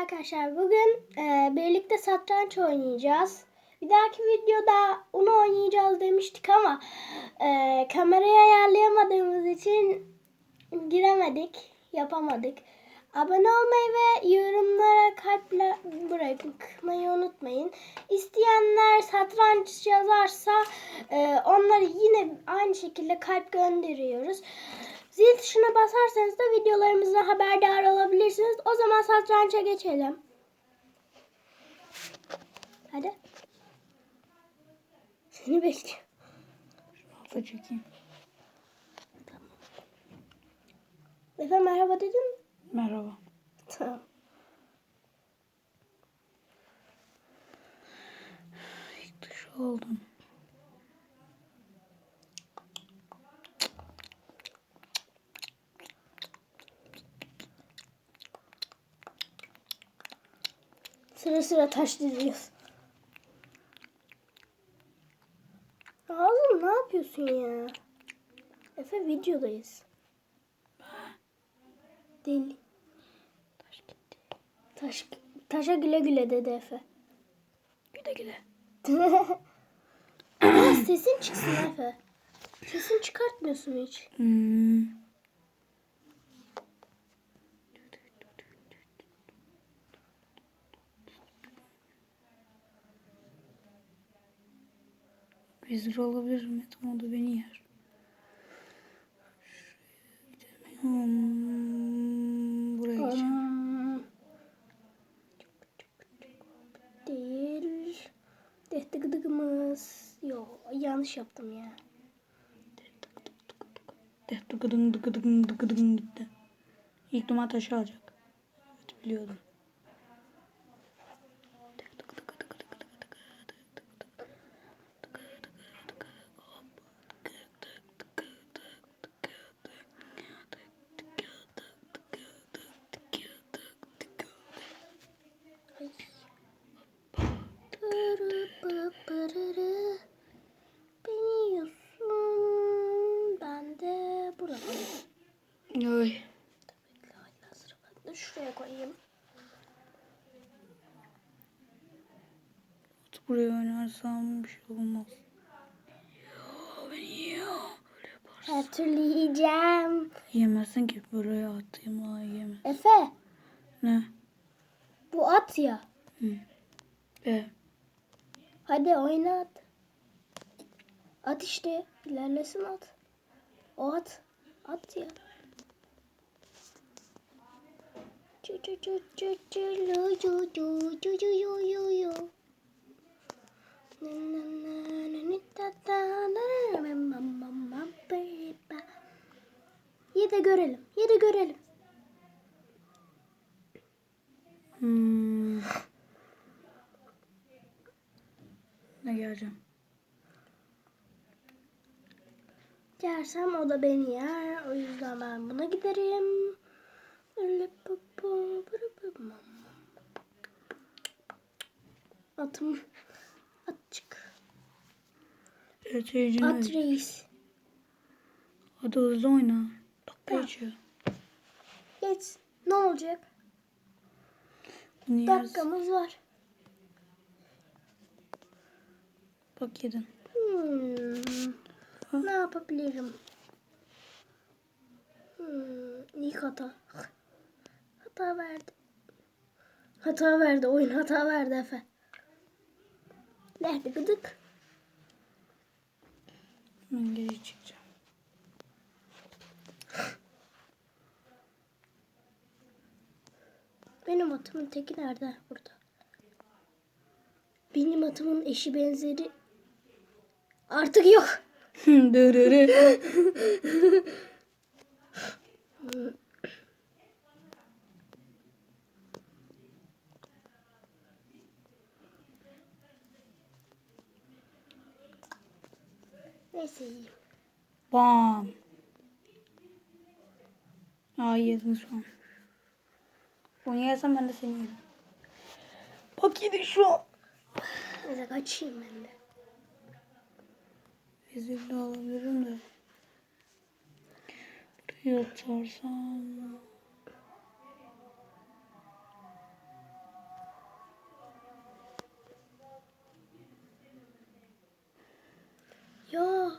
arkadaşlar bugün e, birlikte satranç oynayacağız. Bir dahaki videoda onu oynayacağız demiştik ama e, kamerayı ayarlayamadığımız için giremedik, yapamadık. Abone olmayı ve yorumlara kalp bırakmayı unutmayın. İsteyenler satranç yazarsa e, onları yine aynı şekilde kalp gönderiyoruz. Zil tuşuna basarsanız da videolarımızdan haberdar olabilirsiniz. O zaman satrança geçelim. Hadi. Seni bekliyorum. Alta çekeyim. Efe merhaba dedin mi? Merhaba. Tamam. Dışı oldum. Sıra sıra taş diziyoruz. Oğlum ne yapıyorsun ya? Efe videodayız. Deli. Taş gitti. Taş, taşa güle güle dedi Efe. Güle güle. Sesin çıksın Efe. Sesini çıkartmıyorsun hiç. Hmm. Vezir olabilir mi? Tam o da beni yer. Gidemiyorum. Buraya gideceğim. Hmm. Değil. Dehte gıdıgımız. Yok yanlış yaptım ya. De dıgıdın dıgıdın dıgıdın gitti. İlk numara taşı alacak. Evet biliyordum. Pırırı. Beni yiyorsun. Ben de. Oy. Bekle hala sıra bende. Şuraya koyayım. Buraya oynarsam bir şey olmaz. Yo, beni yiyor. Her türlü yiyeceğim. Yemezsin ki buraya atayım ha yemez. Efe Ne? bu at ya. Hı. E, Hadi oynat. At işte. İlerlesin at. O at. At ya. Çu. Ye de görelim. Ye de görelim. hmm. Ne geleceğim? Yersem o da beni yer. O yüzden ben buna giderim. Atım. At çık. Evet At reis. Hadi hızlı oyna. Dakika geçiyor. Geç. Ne olacak? Yersin. Dakikamız var. Bak yedin. Hmm. Ne yapabilirim? Hmm. İlk hata. Hata verdi. Hata verdi. Oyun hata verdi Efe. Nerede gıdık? Ben geri çıkacağım. Benim atımın teki nerede? Burada. Benim atımın eşi benzeri artık yok. Dırırı. Neyse. Bam. Aa yedin şu an. Bunu yersen ben de seni yerim. Bak yedin şu an. Neyse kaçayım ben de. Bizim de alabilirim de. Buraya yatarsam. Ya.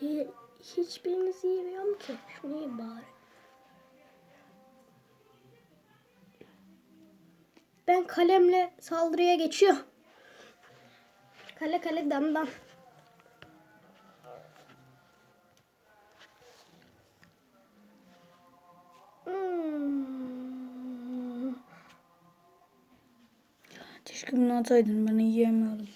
Ye, hiçbirinizi yemiyorum ki. Şunu yiyeyim bari. Ben kalemle saldırıya geçiyorum. Kale kale damdan. Hmm. Keşke bunu ataydın. Ben yiyemiyordum.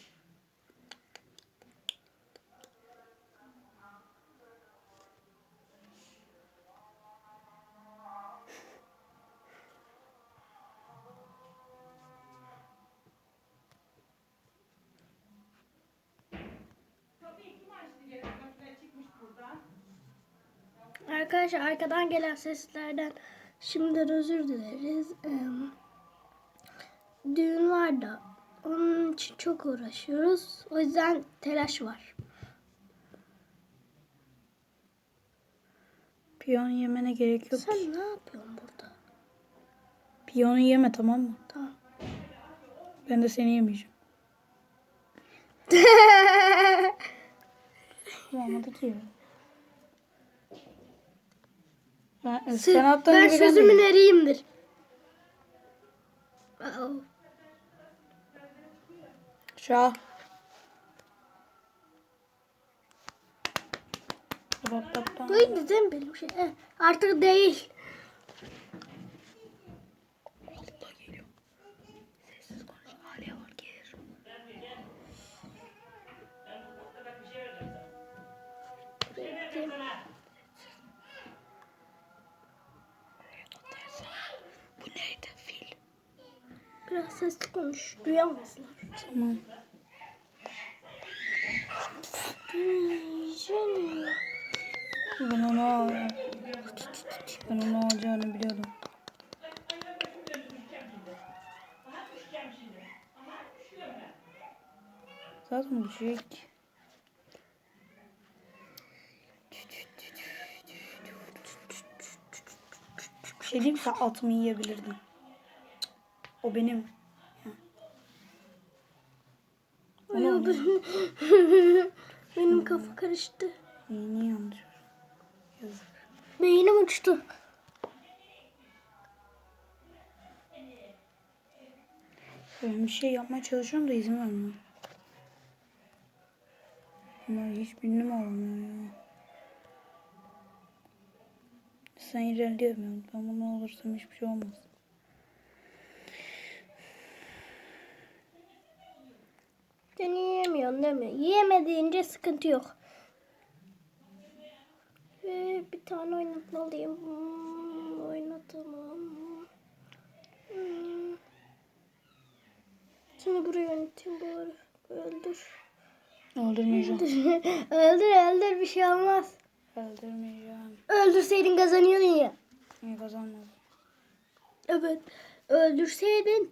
Arkadaşlar arkadan gelen seslerden şimdiden özür dileriz. Eee, düğün var da onun için çok uğraşıyoruz. O yüzden telaş var. Piyon yemene gerek yok. Sen ne yapıyorsun burada? Piyonu yeme tamam mı? Tamam. Ben de seni yemeyeceğim. Olmadı ki. Ben, sen attığın ben gibi sözümün de- eriyimdir. Şah. Buydu değil mi benim şey? Artık değil. Sesli konuş. Duyamazlar. Tamam. Ben onu aldım. Ben onu alacağını biliyordum. Zaten düşecek. Bir şey diyeyim atımı yiyebilirdin. O benim. Ay, o benim, kafa karıştı. Neyini yanlış? Yazık. Beynim uçtu. Ben bir şey yapmaya çalışıyorum da izin vermiyor. Bunlar hiçbirini mi alamıyor ya? Sen ilerleyemiyorsun. Ben bunu alırsam hiçbir şey olmaz. Sen yiyemiyorsun değil mi? Yiyemediğince sıkıntı yok. Ve bir tane oynatmalıyım. Hmm, oynatamam. Hmm. Seni buraya yöneteyim bari. Öldür. Öldürmeyeceğim. öldür öldür bir şey olmaz. Öldürmeyeceğim. Öldürseydin kazanıyordun ya. Niye kazanmadım? Evet. Öldürseydin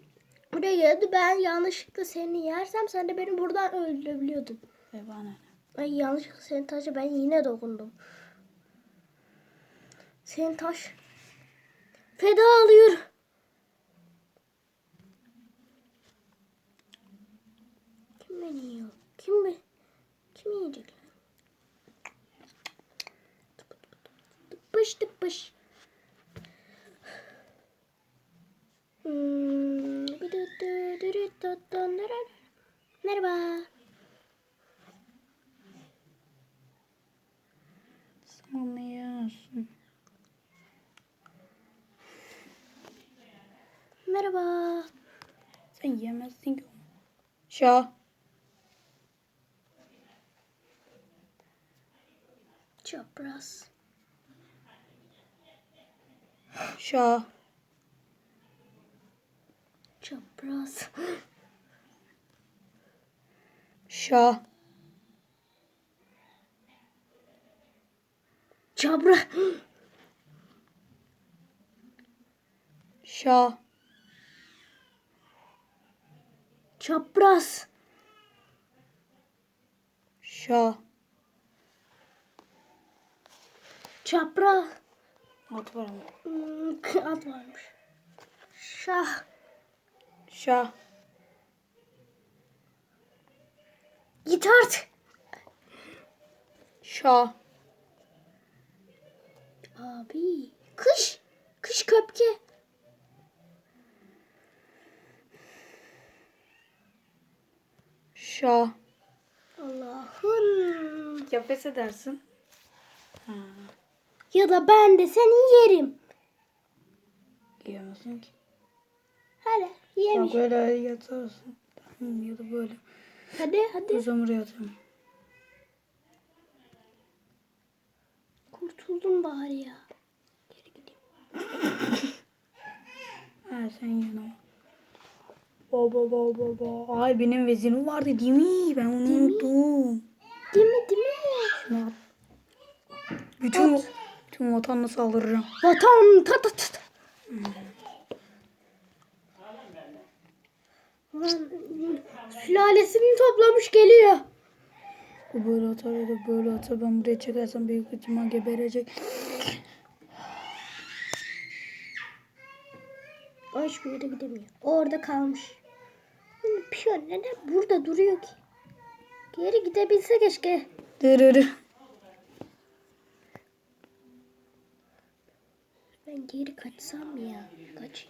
buraya geldi. Ben yanlışlıkla seni yersem sen de beni buradan öldürebiliyordun. Ve bana? Ay yanlışlıkla senin taşa ben yine dokundum. Senin taş feda alıyor. Kim beni yiyor? Kim be? Kim yiyecek? Tıpış tıpış. Hmm, Merhaba. Sen onu yersin. Merhaba. Sen yemezsin ki. Şah. Çapraz. Şah. Çapraz. Şah. Çapraz. Şah. Çapraz. Şah. Çapraz. At var ama. Hmm, At varmış. Şah. Şah. Git art. Şah. Abi. Kış. Kış köpke. Şah. Allah'ım. Ya pes edersin. Ha, Ya da ben de seni yerim. yiyemezsin ki. Hadi yemiş. Bak böyle yatarsın. Ya da böyle. Hadi hadi. O zaman buraya atarım. Kurtuldum bari ya. Geri gideyim. Ha sen yana. Baba baba baba. Ay benim vezinim vardı değil mi? Ben onu unuttum. Değil mi değil mi? Şunu at. Bütün, bütün vatanına saldıracağım. Vatan ta ta ta. ta. Sülalesini toplamış geliyor. Bu böyle atar ya da böyle atar. Ben buraya çekersem büyük ihtimal geberecek. O hiçbir yere gidemiyor. O orada kalmış. Piyon neden burada duruyor ki? Geri gidebilse keşke. Dırırı. Ben geri kaçsam ya? Kaç.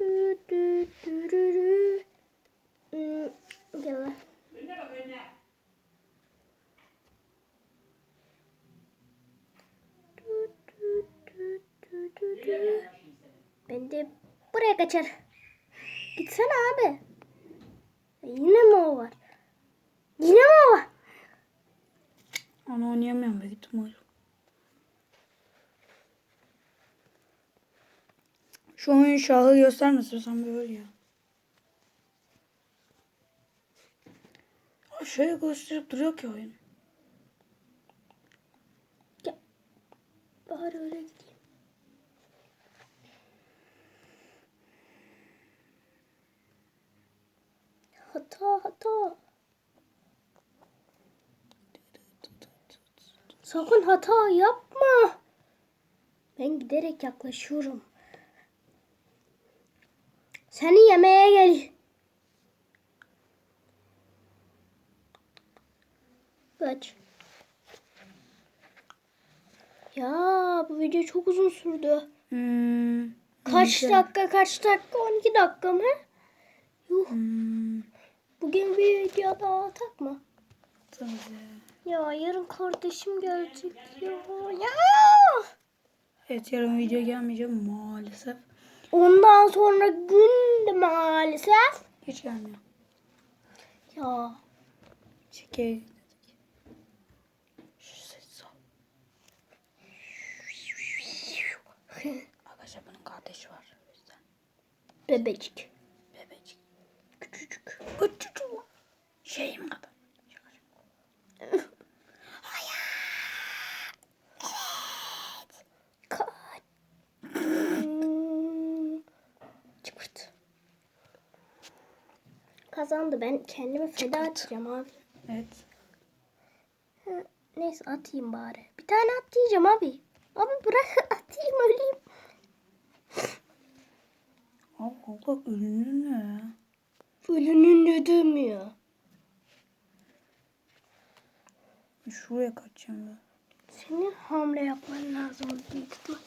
Dü dü dü dü dü dü. Hmm, Gel. Ben de buraya kaçar. Gitsene abi. Yine mi o var? Yine mi o var? Onu oynayamıyorum büyük ihtimal. Şu oyun şahı göstermesin sen böyle ya. Şöyle gösterip duruyor ki oyun. Gel. Bari öyle gideyim. Hata hata. Sakın hata yapma. Ben giderek yaklaşıyorum. Seni yemeye gel. Kaç. Ya bu video çok uzun sürdü. Hmm. Kaç dakika kaç dakika 12 dakika mı? Yuh. Hmm. Bugün bir video daha atak mı? Tabii. Ya yarın kardeşim gelecek ya. Ya. Evet yarın video gelmeyeceğim maalesef. Ondan sonra gün de maalesef. Hiç gelmiyor. Ya. Çekey. Şu ses ol. Arkadaşlar bunun kardeşi var. O yüzden. Bebecik. Bebecik. Küçücük. Küçücük. Şeyim kadar. Kaç. Hmm. Çıkırt. Kazandı. Ben kendimi feda edeceğim abi. Evet. Neyse atayım bari. Bir tane at diyeceğim abi. Abi bırak atayım öleyim. Allah Allah ünlü ne? Ölünün ne demiyor. Şuraya kaçacağım ben. Senin hamle yapman lazım büyük ihtimal.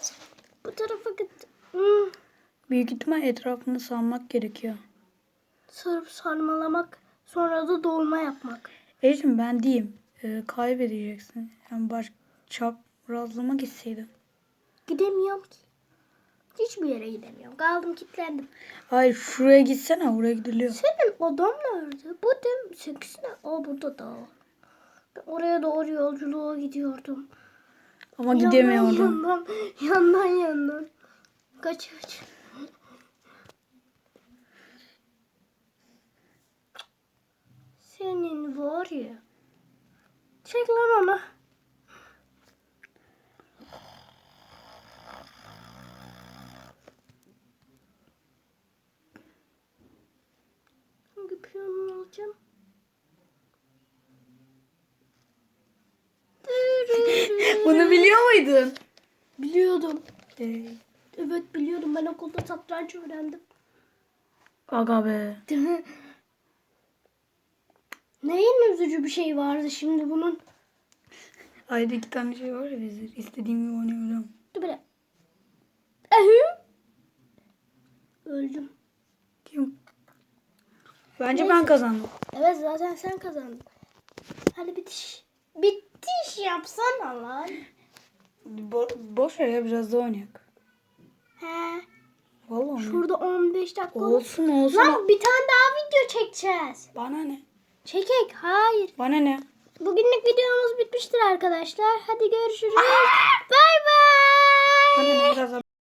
Bu tarafa git. Hmm. Büyük ihtimal etrafını salmak gerekiyor. Sarıp sarmalamak. Sonra da dolma yapmak. Ecim ben diyeyim. E, kaybedeceksin. Yani baş çaprazlama gitseydin. Gidemiyorum ki. Hiçbir yere gidemiyorum. Kaldım kilitlendim. Hayır şuraya gitsene oraya gidiliyor. Senin odam nerede? Bu dem sekiz ne? Aa burada da. Ben oraya doğru yolculuğa gidiyordum. Ama gidemiyordum. Yandan yandan yandan. yandan. Kaç kaç. Senin var ya. Çek lan onu. Hangi piyano alacağım? Bunu biliyor muydun? Biliyordum. Evet biliyordum. Ben okulda satranç öğrendim. aga be. Neyin üzücü bir şey vardı şimdi bunun? Ayda iki tane şey var ya vezir. İstediğim gibi oynayabiliyorum. Dur böyle. Ahı. Öldüm. Kim? Bence Neyse. ben kazandım. Evet zaten sen kazandın. Hadi bitiş. Bitiş yapsana lan. Bo- boş ver ya biraz daha oynayak. He. Vallahi. Şurada 15 dakika olmuş. Olsun olsun. Lan bir tane daha video çekeceğiz. Bana ne? Çekek. Hayır. Bana ne? Bugünlük videomuz bitmiştir arkadaşlar. Hadi görüşürüz. Bay bay.